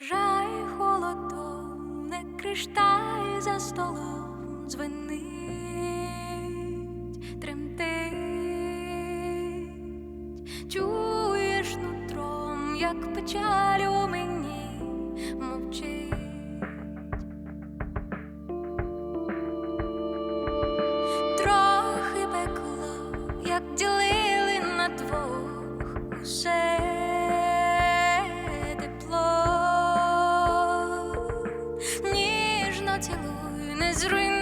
Жай холодом, не криштай за столом дзвенить, тремтить, чуєш нутром, як печаль у мені мовчить. Трохи пекло, як ділили на двох усе. Zrujnowałeś